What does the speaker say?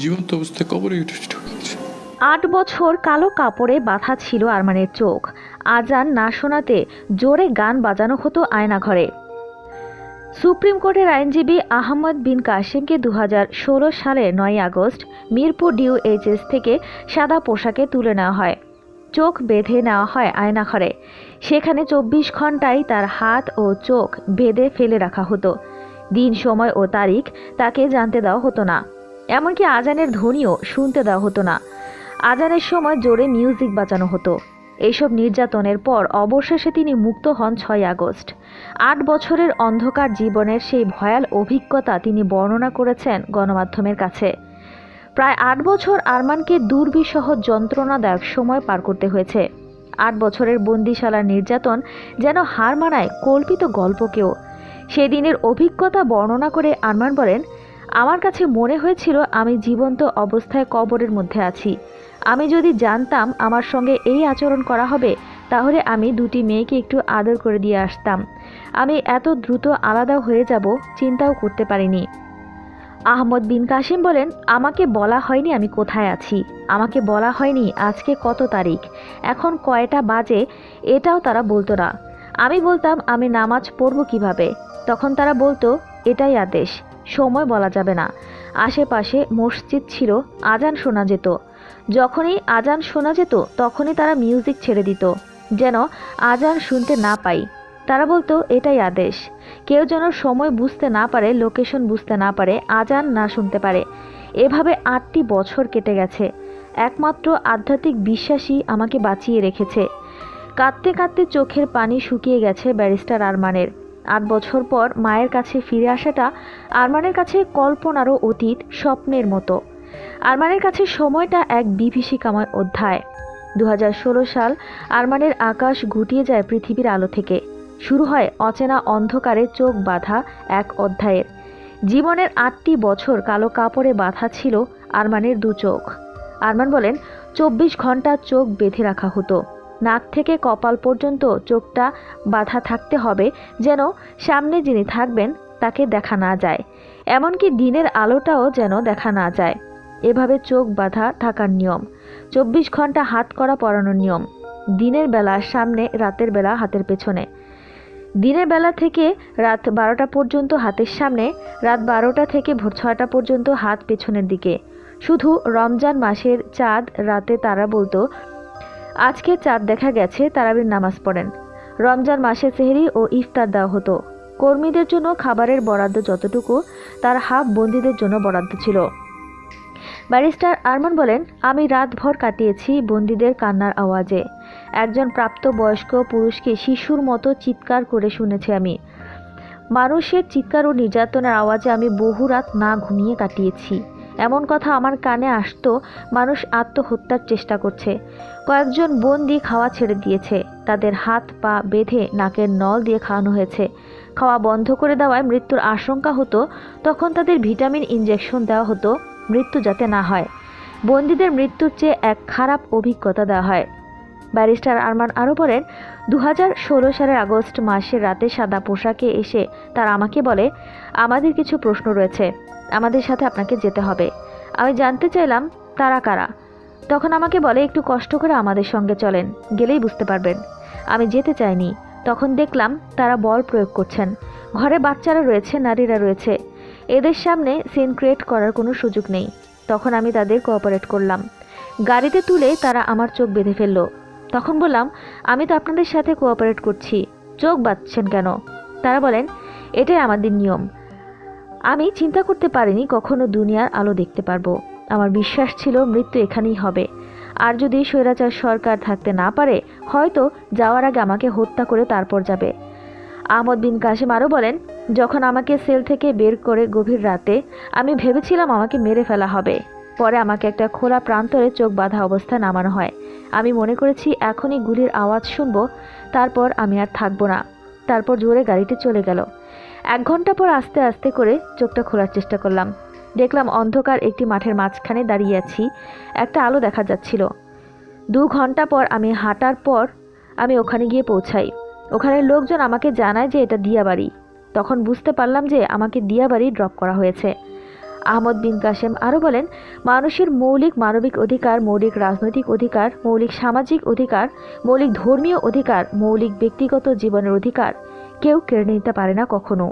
জীবন্ত অবস্থায় কবরে আট বছর কালো কাপড়ে বাঁধা ছিল আরমানের চোখ। আজান না শোনাতে জোরে গান বাজানো হতো আয়নাঘরে। সুপ্রিম কোর্টের আইনজীবী আহমদ বিন কাসিমকে দু সালের নয় আগস্ট মিরপুর ডিউ ডিউএইচএস থেকে সাদা পোশাকে তুলে নেওয়া হয়। চোখ বেঁধে নেওয়া হয় আয়নাঘরে। সেখানে চব্বিশ ঘন্টায় তার হাত ও চোখ বেঁধে ফেলে রাখা হতো। দিন, সময় ও তারিখ তাকে জানতে দেওয়া হতো না। এমনকি আজানের ধ্বনিও শুনতে দেওয়া হতো না। আজানের সময় জোরে মিউজিক বাজানো হতো। এইসব নির্যাতনের পর অবশেষে তিনি মুক্ত হন ছয় আগস্ট। আট বছরের অন্ধকার জীবনের সেই ভয়াল অভিজ্ঞতা তিনি বর্ণনা করেছেন গণমাধ্যমের কাছে। প্রায় আট বছর আরমানকে দুর্বিষহ যন্ত্রণাদায়ক সময় পার করতে হয়েছে। আট বছরের বন্দিশালার নির্যাতন যেন হার মানায় কল্পিত গল্পকেও। সেদিনের অভিজ্ঞতা বর্ণনা করে আরমান বলেন আমার কাছে মনে হয়েছিল আমি জীবন্ত অবস্থায় কবরের মধ্যে আছি। আমি যদি জানতাম আমার সঙ্গে এই আচরণ করা হবে, তাহলে আমি দুটি মেয়েকে একটু আদর করে দিয়ে আসতাম। আমি এত দ্রুত আলাদা হয়ে যাব, চিন্তাও করতে পারিনি। আহমদ বিন কাসিম বলেন, আমাকে বলা হয়নি আমি কোথায় আছি। আমাকে বলা হয়নি আজকে কত তারিখ। এখন কয়টা বাজে এটাও তারা বলতো না। আমি বলতাম, আমি নামাজ পড়ব কীভাবে? তখন তারা বলতো, এটাই আদেশ। সময় বলা যাবে না। আশেপাশে মসজিদ ছিল, আজান শোনা যেত। যখনই আজান শোনা যেত, তখনই তারা মিউজিক ছেড়ে দিত, যেন আজান শুনতে না পাই। তারা বলতো, এটাই আদেশ। কেউ যেন সময় বুঝতে না পারে, লোকেশন বুঝতে না পারে, আজান না শুনতে পারে। এভাবে আটটি বছর কেটে গেছে। একমাত্র আধ্যাত্মিক বিশ্বাসই আমাকে বাঁচিয়ে রেখেছে। কাঁদতে কাঁদতে চোখের পানি শুকিয়ে গেছে ব্যারিস্টার আরমানের। আট বছর পর মায়ের কাছে ফিরে আসাটা আরমানের কাছে কল্পনারও অতীত, স্বপ্নের মতো। আরমানের কাছে সময়টা এক বিভীষিকাময় অধ্যায়। দু হাজার ষোলো সাল আরমানের আকাশ গুটিয়ে যায় পৃথিবীর আলো থেকে। শুরু হয় অচেনা অন্ধকারে চোখ বাঁধা এক অধ্যায়ের। জীবনের আটটি বছর কালো কাপড়ে বাঁধা ছিল আরমানের দু চোখ। আরমান বলেন, চব্বিশ ঘণ্টা চোখ বেঁধে রাখা হতো। নাক থেকে কপাল পর্যন্ত চোখটা বাঁধা থাকতে হবে যেন সামনে যিনি থাকবেন তাকে দেখা না যায়। এমনকি দিনের আলোটাও যেন দেখা না যায়। এভাবে চোখ বাঁধা থাকার নিয়ম। চব্বিশ ঘণ্টা হাত করা পরানোর নিয়ম। দিনের বেলা সামনে, রাতের বেলা হাতের পেছনে। দিনের বেলা থেকে রাত বারোটা পর্যন্ত হাতের সামনে, রাত বারোটা থেকে ভোর ছয়টা পর্যন্ত হাত পেছনের দিকে। শুধু রমজান মাসের চাঁদ রাতে তারা বলতো আজকে চাঁদ দেখা গেছে, তারাবির নামাজ পড়েন। রমজান মাসে সেহরি ও ইফতার দেওয়া হতো। কর্মীদের জন্য খাবারের বরাদ্দ যতটুকু, তার হাফ বন্দীদের জন্য বরাদ্দ ছিল। ব্যারিস্টার আরমান বলেন, আমি রাতভর কাটিয়েছি বন্দীদের কান্নার আওয়াজে। একজন প্রাপ্তবয়স্ক পুরুষকে শিশুর মতো চিৎকার করে শুনেছি আমি। মানুষের চিৎকার ও নির্যাতনের আওয়াজে আমি বহু রাত না ঘুমিয়ে কাটিয়েছি। এমন কথা আমার কানে আসতো, মানুষ আত্মহত্যার চেষ্টা করছে। কয়েকজন বন্দি খাওয়া ছেড়ে দিয়েছে। তাদের হাত, পা বেঁধে নাকের নল দিয়ে খাওয়ানো হয়েছে। খাওয়া বন্ধ করে দেওয়ায় মৃত্যুর আশঙ্কা হতো, তখন তাদের ভিটামিন ইঞ্জেকশন দেওয়া হতো, মৃত্যু যাতে না হয়। বন্দিদের মৃত্যুর চেয়ে এক খারাপ অভিজ্ঞতা দেওয়া হয়। ব্যারিস্টার আরমান আরও বলেন দু হাজার ষোলো সালের আগস্ট মাসের রাতে সাদা পোশাকে এসে তার আমাকে বলে, আমাদের কিছু প্রশ্ন রয়েছে, আমাদের সাথে আপনাকে যেতে হবে। আমি জানতে চাইলাম তারা কারা। তখন আমাকে বলে, একটু কষ্ট করে আমাদের সঙ্গে চলেন, গেলেই বুঝতে পারবেন। আমি যেতে চাইনি। তখন দেখলাম তারা বল প্রয়োগ করছেন। ঘরে বাচ্চারা রয়েছে, নারীরা রয়েছে। এদের সামনে সিন ক্রিয়েট করার কোনো সুযোগ নেই। তখন আমি তাদের কোঅপারেট করলাম। গাড়িতে তুলে তারা আমার চোখ বেঁধে ফেলল। তখন বললাম, আমি তো আপনাদের সাথে কোঅপারেট করছি। চোখ বাঁধছেন কেন? তারা বলেন, এটাই আমাদের নিয়ম। আমি চিন্তা করতে পারিনি কখনো দুনিয়ার আলো দেখতে পারব। আমার বিশ্বাস ছিল মৃত্যু এখানেই হবে। আর যদি স্বৈরাচার সরকার থাকতে না পারে, হয়তো যাওয়ার আগে আমাকে হত্যা করে তারপর যাবে। আহমদ বিন কাশিম আরও বলেন, যখন আমাকে সেল থেকে বের করে গভীর রাতে, আমি ভেবেছিলাম আমাকে মেরে ফেলা হবে। পরে আমাকে একটা খোলা প্রান্তরে চোখ বাঁধা অবস্থায় নামানো হয়। আমি মনে করেছি, এখনই গুলির আওয়াজ শুনব, তারপর আমি আর থাকব না। তারপর জোরে গাড়িটি চলে গেল। এক ঘণ্টা পর আস্তে আস্তে করে চোখটা খোলার চেষ্টা করলাম। দেখলাম অন্ধকার একটি মাঠের মাঝখানে দাঁড়িয়ে আছি। একটা আলো দেখা যাচ্ছিল। দু ঘণ্টা পর আমি হাঁটার পর আমি ওখানে গিয়ে পৌঁছাই। ওখানের লোকজন আমাকে জানায় যে এটা দিয়াবাড়ি। তখন বুঝতে পারলাম যে আমাকে দিয়াবাড়ি ড্রপ করা হয়েছে। আহমদ বিন কাসেম আরও বলেন, মানুষের মৌলিক মানবিক অধিকার, মৌলিক রাজনৈতিক অধিকার, মৌলিক সামাজিক অধিকার, মৌলিক ধর্মীয় অধিকার, মৌলিক ব্যক্তিগত জীবনের অধিকার কেউ কেড়ে নিতে পারে না কখনো।